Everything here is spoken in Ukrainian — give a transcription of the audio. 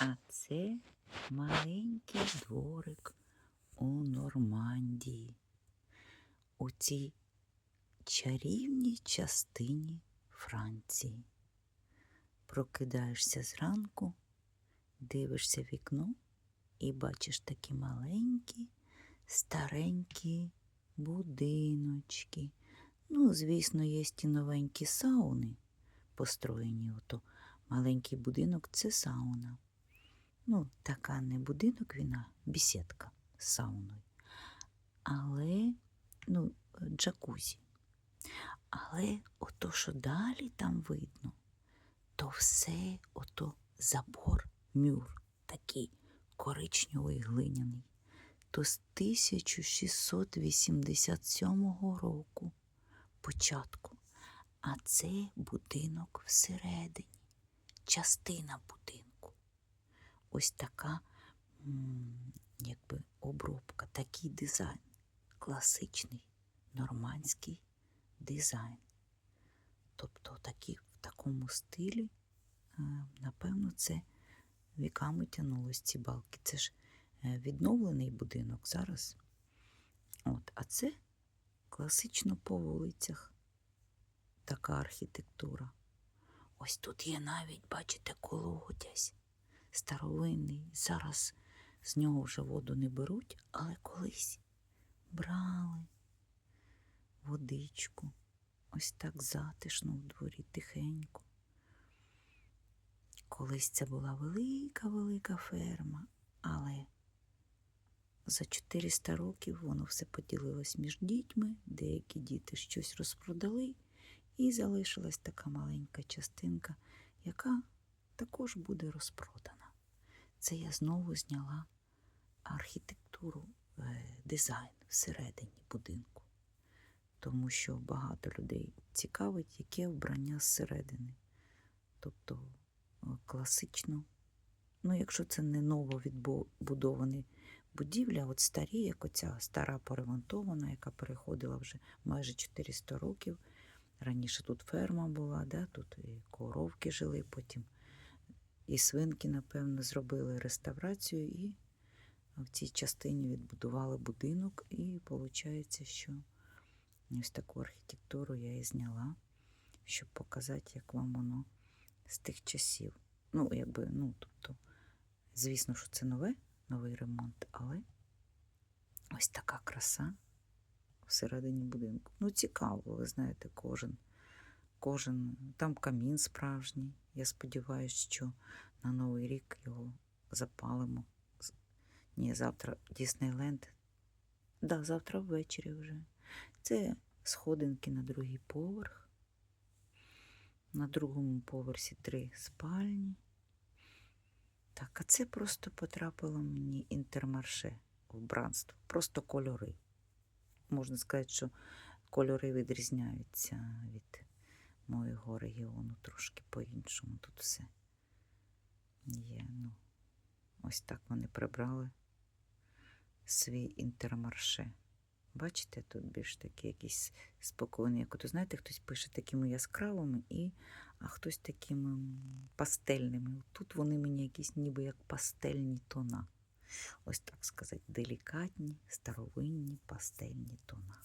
А це маленький дворик у Нормандії, у цій чарівній частині Франції. Прокидаєшся зранку, дивишся вікно і бачиш такі маленькі, старенькі будиночки. Ну, звісно, є ті новенькі сауни, построєні ото. Маленький будинок це сауна. Ну, така не будинок, він, а бісідка з сауною. Але, ну, джакузі. Але ото, що далі там видно, то все ото забор, мюр, такий коричневий глиняний. То з 1687 року початку. А це будинок всередині, частина будинку. Ось така якби обробка, такий дизайн, класичний нормандський дизайн. Тобто такі, в такому стилі, е, напевно, це віками тянулось ці балки. Це ж е, відновлений будинок зараз. От, а це класично по вулицях така архітектура. Ось тут є навіть, бачите, колодязь старовинний. Зараз з нього вже воду не беруть, але колись брали водичку. Ось так затишно в дворі, тихенько. Колись це була велика-велика ферма, але за 400 років воно все поділилось між дітьми, деякі діти щось розпродали, і залишилась така маленька частинка, яка також буде розпродана. Це я знову зняла архітектуру, е, дизайн всередині будинку, тому що багато людей цікавить, яке вбрання зсередини. Тобто е, класично, ну, якщо це не ново відбудований будівля, от старі, як оця стара поремонтована, яка переходила вже майже 400 років. Раніше тут ферма була, да? тут і коровки жили, потім і свинки, напевно, зробили реставрацію, і в цій частині відбудували будинок, і виходить, що ось таку архітектуру я і зняла, щоб показати, як вам воно з тих часів. Ну, якби, ну, тобто, звісно, що це нове, новий ремонт, але ось така краса всередині будинку. Ну, цікаво, ви знаєте, кожен. Кожен, там камін справжній. Я сподіваюся, що на Новий рік його запалимо. Ні, завтра Діснейленд. Да, завтра ввечері вже. Це сходинки на другий поверх. На другому поверсі три спальні. Так, а це просто потрапило мені інтермарше вбранство. Просто кольори. Можна сказати, що кольори відрізняються від моєго регіону трошки по-іншому. Тут все є. Ну, ось так вони прибрали свій інтермарше. Бачите, тут більш такі якісь спокійні, як от, знаєте, хтось пише такими яскравими, і, а хтось такими пастельними. Тут вони мені якісь ніби як пастельні тона. Ось так сказати, делікатні, старовинні пастельні тона.